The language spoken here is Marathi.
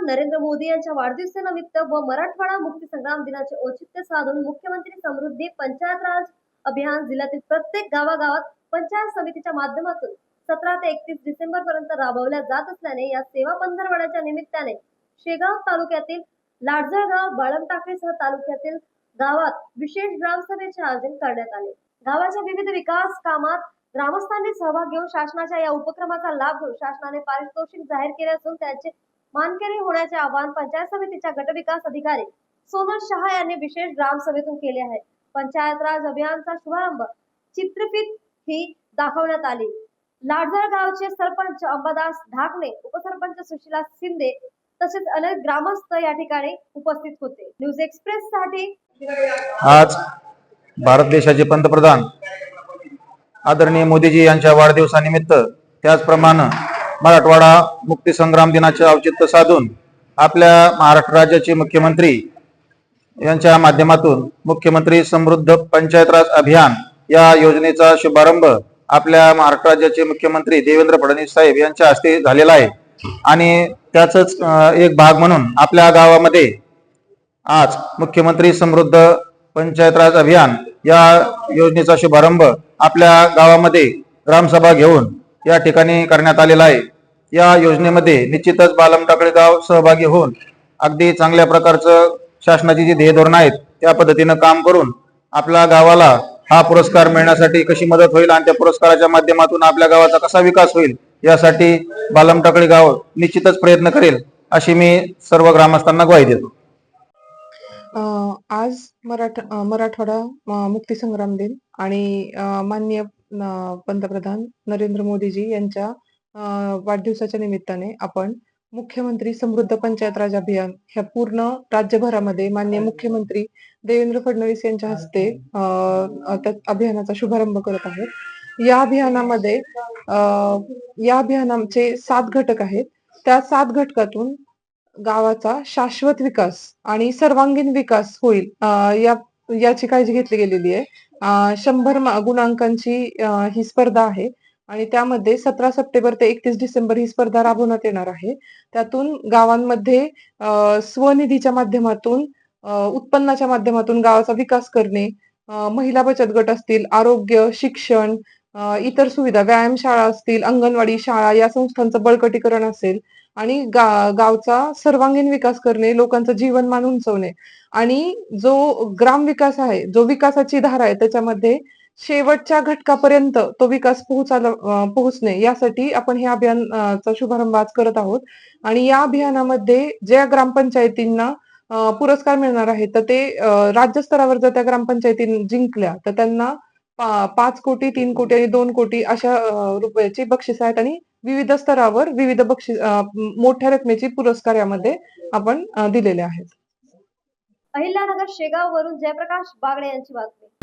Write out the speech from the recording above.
पंतप्रधान नरेंद्र मोदी यांच्या वाढदिवसानिमित्त व मराठवाडा मुक्ती संग्राम दिनाचे औचित्य साधून मुख्यमंत्री समृद्धी पंचायत राज अभियान जिल्ह्यातील प्रत्येक गावागावात पंचायत समितीच्या माध्यमातून सतरा ते एकतीस डिसेंबर पर्यंत राबवल्या जात असल्याने या सेवा पंधरवड्याच्या निमित्ताने शेगाव तालुक्यातील लाडजळगाव बाळमटाकळीसह तालुक्यातील गावात विशेष ग्रामसभेचे आयोजन करण्यात आले. गावाच्या विविध विकास कामात ग्रामस्थांनी सहभाग घेऊन शासनाच्या या उपक्रमाचा लाभ घेऊन शासनाने पारितोषिक जाहीर केले असून त्यांचे मानकरी होण्याचे आवाहन पंचायत समितीच्या गटविकास अधिकारी सोनल शहा यांनी विशेष ग्रामसभेतून केले आहे. पंचायत राज अभियानचा शुभारंभ चित्रफित ही दाखवण्यात आली. लाडजळ गावचे सरपंच अंबादास ढाकणे उपसरपंच सुशीला शिंदे तसेच अनेक ग्रामस्थ या ठिकाणी उपस्थित होते. न्यूज एक्सप्रेस साठी आज भारत देशाचे पंतप्रधान आदरणीय मोदीजी यांच्या वाढदिवसानिमित्त त्याचप्रमाणे मराठवाडा मुक्तिसंग्राम दिनाचे औचित्य साधून आपल्या महाराष्ट्र राज्याचे मुख्यमंत्री यांच्या माध्यमातून मुख्यमंत्री समृद्ध पंचायत राज अभियान या योजनेचा शुभारंभ आपल्या महाराष्ट्र राज्याचे मुख्यमंत्री देवेंद्र फडणवीस साहेब यांच्या हस्ते झालेला आहे. आणि त्याचाच एक भाग म्हणून आपल्या गावामध्ये आज मुख्यमंत्री समृद्ध पंचायत राज अभियान या योजनेचा शुभारंभ आपल्या गावामध्ये ग्रामसभा घेऊन या ठिकाणी करण्यात आलेला आहे. या योजनेमध्ये निश्चितच बालम टाकळे गाव सहभागी होऊन अगदी चांगल्या प्रकारचं शासनाची जी ध्येय धोरणं आहेत त्या पद्धतीनं काम करून आपल्या गावाला हा पुरस्कार मिळण्यासाठी कशी मदत होईल आणि त्या पुरस्काराच्या माध्यमातून आपल्या गावाचा कसा विकास होईल यासाठी बालम टाकळी गाव निश्चितच प्रयत्न करेल अशी मी सर्व ग्रामस्थांना ग्वाही देतो. आज मराठ मराठवाडा मुक्ती मुक्तीसंग्राम दिन आणि मान्य माननीय पंतप्रधान नरेंद्र मोदीजी यांच्या वाढदिवसाच्या निमित्ताने आपण मुख्यमंत्री समृद्ध पंचायत राज अभियान ह्या पूर्ण राज्यभरामध्ये माननीय मुख्यमंत्री देवेंद्र फडणवीस यांच्या हस्ते त्या अभियानाचा शुभारंभ करत आहोत. या अभियानामध्ये या अभियानाचे सात घटक आहेत. त्या सात घटकातून गावाचा शाश्वत विकास आणि सर्वांगीण विकास होईल या याची काळजी घेतली गेलेली आहे. शंभर गुणांकांची ही स्पर्धा आहे. आणि त्यामध्ये सतरा सप्टेंबर ते एकतीस डिसेंबर ही स्पर्धा राबवण्यात येणार आहे. त्यातून गावांमध्ये स्वनिधीच्या माध्यमातून उत्पन्नाच्या माध्यमातून गावाचा विकास करणे महिला बचत गट असतील आरोग्य शिक्षण इतर सुविधा व्यायामशाळा असतील अंगणवाडी शाळा या संस्थांचं बळकटीकरण असेल आणि गा गावचा सर्वांगीण विकास करणे लोकांचं जीवनमान उंचवणे आणि जो ग्राम विकास आहे जो विकासाची धारा आहे त्याच्यामध्ये शेवटच्या घटकापर्यंत तो विकास पोहोचायला पोहोचणे यासाठी आपण हे अभियान चा शुभारंभ आज करत आहोत. आणि या अभियानामध्ये ज्या ग्रामपंचायतींना पुरस्कार मिळणार आहे तर ते राज्य राज्यस्तरावर जर त्या ग्रामपंचायती जिंकल्या तर त्यांना पाच कोटी तीन कोटी आणि दोन कोटी अशा रुपयाची बक्षीस आहेत आणि विविध स्तरावर विविध बक्षीस मोठ्या रकमेची पुरस्कार यामध्ये आपण दिलेले आहेत. अहिल्यानगर शेगाव वरून जयप्रकाश बागडे यांची बातमी.